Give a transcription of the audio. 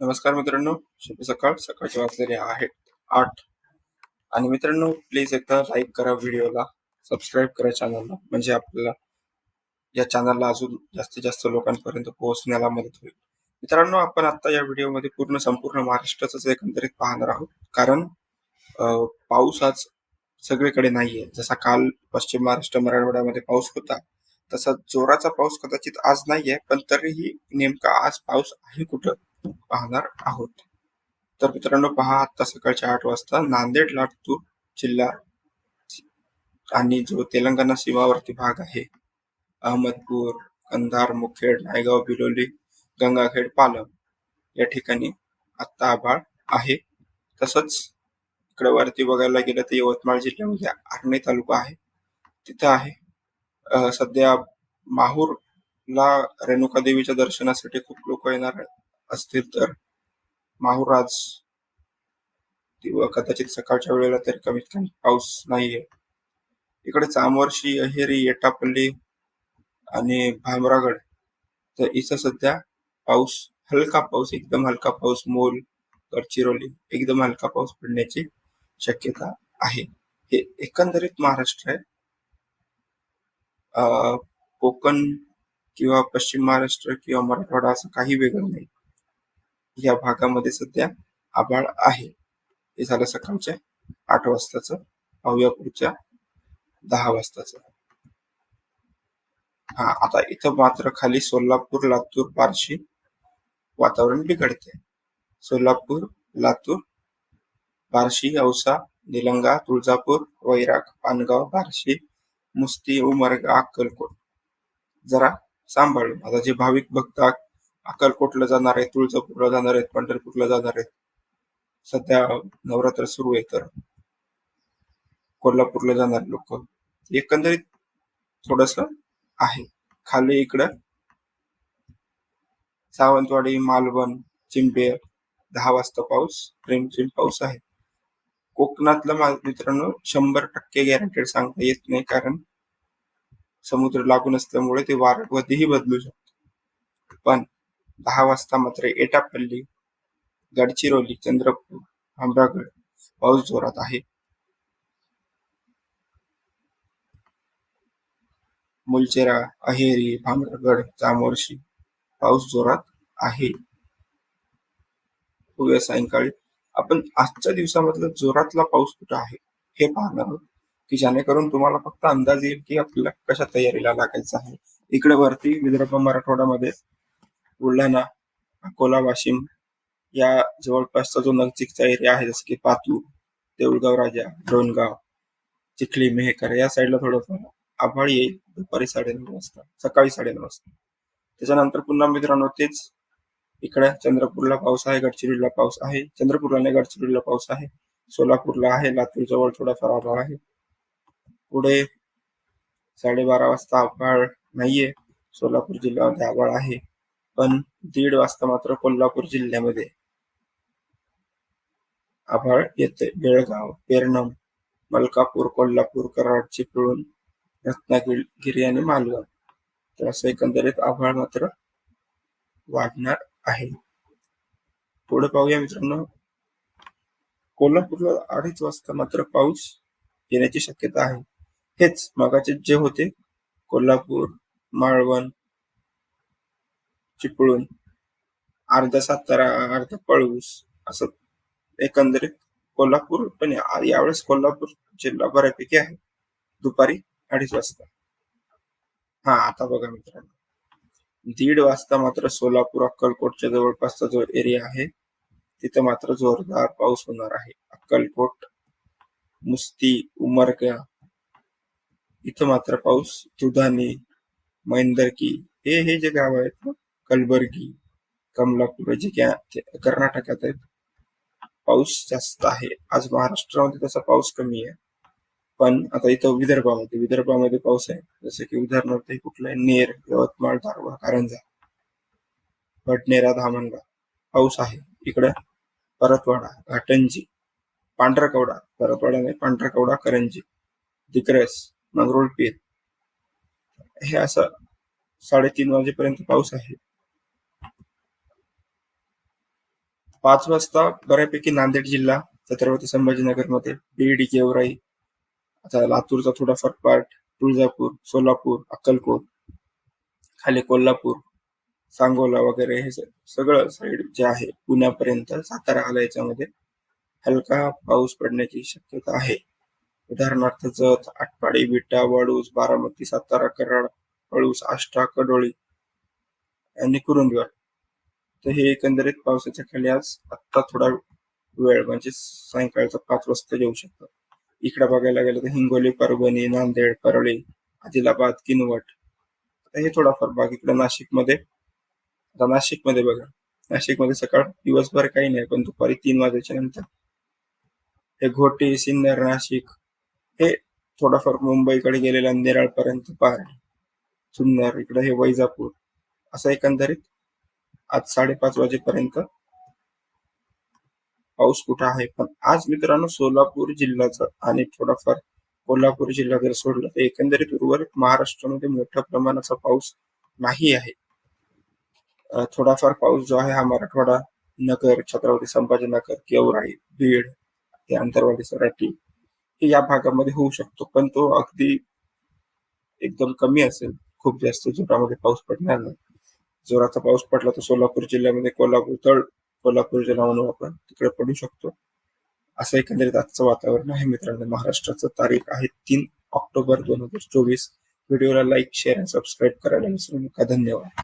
नमस्कार मित्रांनो शुभ सकाळ. सकाळचे वाचलेले आहेत आठ. आणि मित्रांनो प्लीज एकदा लाईक करा व्हिडिओला सबस्क्राईब करा चॅनलला म्हणजे आपल्याला या चॅनलला अजून जास्तीत जास्त लोकांपर्यंत पोहोचण्याला मदत होईल. मित्रांनो आपण आता या व्हिडिओमध्ये पूर्ण संपूर्ण महाराष्ट्राच एकंदरीत पाहणार आहोत. कारण पाऊस आज सगळीकडे नाहीये. जसा काल पश्चिम महाराष्ट्र मराठवाड्यामध्ये पाऊस होता तसा जोराचा पाऊस कदाचित आज नाहीये. पण तरीही नेमका आज पाऊस आहे कुठं? पाहणार आहोत. तर मित्रांनो पहा आता सकाळच्या आठ वाजता नांदेड लातूर जिल्हा आणि जो तेलंगणा सीमावर्ती भाग आहे अहमदपूर कंधार मुखेड नायगाव बिलोली गंगाखेड पालम या ठिकाणी आत्ता आभाळ आहे. तसंच इकडे वरती बघायला गेलं तर यवतमाळ जिल्ह्यामध्ये आर्णे तालुका आहे. तिथं आहे सध्या माहूरला रेणुका देवीच्या दर्शनासाठी खूप लोक येणार आहेत. असतील तर. माहुराज किंवा कदाचित सकाळच्या वेळेला तरी कमीत कमी पाऊस नाहीये. इकडे चामवर्षी अहेरी एटापल्ली आणि भामरागड तर इथं सध्या पाऊस हलका पाऊस एकदम हलका पाऊस मोल गडचिरोली एकदम हलका पाऊस पडण्याची शक्यता आहे. हे एकंदरीत महाराष्ट्र आहे. कोकण किंवा पश्चिम महाराष्ट्र किंवा मराठवाडा असं काही वेगळं नाही. या भागामध्ये सध्या आभाळ आहे. हे झालं सकाळच्या आठ वाजताचं. पाहूया पुढच्या दहा वाजताचं. हा आता इथं मात्र खाली सोलापूर लातूर बार्शी वातावरण बिघडते सोलापूर लातूर बार्शी औसा निलंगा तुळजापूर वैराग पानगाव बार्शी मुस्ती उमरगा अक्कलकोट. जरा सांभाळून. आता जे भाविक भक्त अक्कलकोटला जाणार आहेत तुळजापूरला जाणार आहेत पंढरपूरला जाणार आहेत. सध्या नवरात्र सुरू आहे तर. कोल्हापूरला जाणारे लोक. एकंदरीत थोडस आहे. खाली इकडं सावंतवाडी मालवण चिंबेर दहा वाजता पाऊस प्रेमचिम पाऊस आहे. कोकणातलं मा- मित्रांनो शंभर टक्के गॅरंटेड सांगता येत नाही कारण समुद्र लागून असल्यामुळे ते वारं कधीही बदलू शकतो. पण दहा वाजता मात्र एटापल्ली गडचिरोली चंद्रपूर भामरागड पाऊस जोरात आहे. मुलचेरा अहेरी भामरागड चामोर्शी पाऊस जोरात आहे. हो उद्या सायंकाळी आपण आजच्या दिवसामधला जोरातला पाऊस कुठं आहे हे पाहणार आहोत. की जेणेकरून तुम्हाला फक्त अंदाज येईल की आपल्याला कशा तयारीला लागायचं आहे. इकडे वरती विदर्भ मराठवाड्यामध्ये बुलढाणा अकोला वाशिम या जवळपासचा जो नजीकचा एरिया आहे जसं की पातूर देऊळगाव राजा डोणगाव चिखली मेहकर या साईडला थोडंफार आभाळ येईल. दुपारी साडेनऊ वाजता सकाळी साडेनऊ वाजता. त्याच्यानंतर पुन्हा मित्रांनो तेच इकडे चंद्रपूरला पाऊस आहे गडचिरोलीला पाऊस आहे. चंद्रपूरला नाही गडचिरोलीला पाऊस आहे. सोलापूरला आहे लातूर जवळ थोडाफार आभाळ आहे. पुढे साडेबारा वाजता आभाळ नाहीये. सोलापूर जिल्ह्यामध्ये आभाळ आहे. पण दीड वाजता मात्र कोल्हापूर जिल्ह्यामध्ये आभाळ येते बेळगाव पेरणम मलकापूर कोल्हापूर कराड चिपळूण रत्नागिरी आणि मालवण. तर असं एकंदरीत आभाळ मात्र वाढणार आहे. पुढे पाहूया मित्रांनो. कोल्हापूरला अडीच वाजता मात्र पाऊस येण्याची शक्यता आहे. हेच मगाचे जे होते कोल्हापूर माळवण चिपळूण अर्धा सातारा अर्धा पळूस असं एकंदरीत कोल्हापूर पण यावेळेस कोल्हापूर जिल्हा बऱ्यापैकी आहे. दुपारी अडीच वाजता. हा आता बघा मित्रांनो. दीड वाजता मात्र सोलापूर अक्कलकोटच्या जवळपासचा जो एरिया आहे तिथं मात्र जोरदार पाऊस होणार आहे. अक्कलकोट मुस्ती उमरगा इथं मात्र पाऊस दुधानी मैंदरकी हे हे जे गाव आहेत ना कलबर्गी कमलापूर जे कर्नाटकात आहेत. पाऊस जास्त आहे. आज महाराष्ट्रामध्ये तसा पाऊस कमी आहे. पण आता इथं विदर्भामध्ये विदर्भामध्ये पाऊस आहे. जसं की उदाहरणार्थ कुठलं आहे नेर यवतमाळ धारवा कारंजा भटनेरा धामणगाव पाऊस आहे. इकडं परतवाडा घाटंजी पांढरकवडा. परतवाडा नाही पांढरकवडा करंजी दिग्रस मंगरुळपीर. हे असं साडेतीन वाजेपर्यंत पाऊस आहे. पाच वाजता बऱ्यापैकी नांदेड जिल्हा छत्रपती संभाजीनगरमध्ये बीड गेवराई आता लातूरचा थोडाफार पार्ट तुळजापूर सोलापूर अक्कलकोट खाली कोल्हापूर सांगोला वगैरे हे सगळं साईड जे आहे पुण्यापर्यंत सातारा आला याच्यामध्ये हलका पाऊस पडण्याची शक्यता आहे. उदाहरणार्थ जत आटपाडी विटा वाळूस बारामती सातारा कराड पळूस आष्टा कडोळी आणि कुरुंदवाड. तर हे एकंदरीत पावसाच्या खाली आज आत्ता थोडा वेळ म्हणजे सायंकाळचा पाच वाजता येऊ शकतो. इकडे बघायला गेलं तर हिंगोली परभणी नांदेड परळी आदिलाबाद किनवट. हे थोडाफार भाग इकडे नाशिकमध्ये. आता नाशिकमध्ये बघा. नाशिकमध्ये सकाळ दिवसभर काही नाही पण दुपारी तीन वाजायच्या नंतर हे घोटी सिन्नर नाशिक हे थोडाफार मुंबईकडे गेलेला नेराळपर्यंत पार सुन्नर इकडे हे वैजापूर. असं एकंदरीत आज साडेपाच वाजेपर्यंत. पाऊस कुठं आहे? पण आज मित्रांनो सोलापूर जिल्ह्याचा आणि थोडाफार कोल्हापूर जिल्हा जर सोडला तर एकंदरीत उर्वरित महाराष्ट्रामध्ये मोठ्या प्रमाणाचा पाऊस नाही आहे. थोडाफार पाऊस जो आहे हा मराठवाडा नगर छत्रपती संभाजीनगर गेवराई बीड ते अंतरवाडी सराटी हे या भागामध्ये होऊ शकतो. पण तो अगदी एकदम कमी असेल. खूप जास्त जोरामध्ये पाऊस पडणार नाही. जोराचा पाऊस पडला तर सोलापूर जिल्ह्यामध्ये कोल्हापूर तळ कोल्हापूर जिल्हा म्हणून आपण तिकडे पडू शकतो. असं एकंदरीत आजचं वातावरण आहे मित्रांनो. महाराष्ट्राचं तारीख आहे तीन ऑक्टोबर दोन हजार चोवीस. व्हिडिओला लाईक शेअर आणि सबस्क्राईब करायला विसरू नका. धन्यवाद.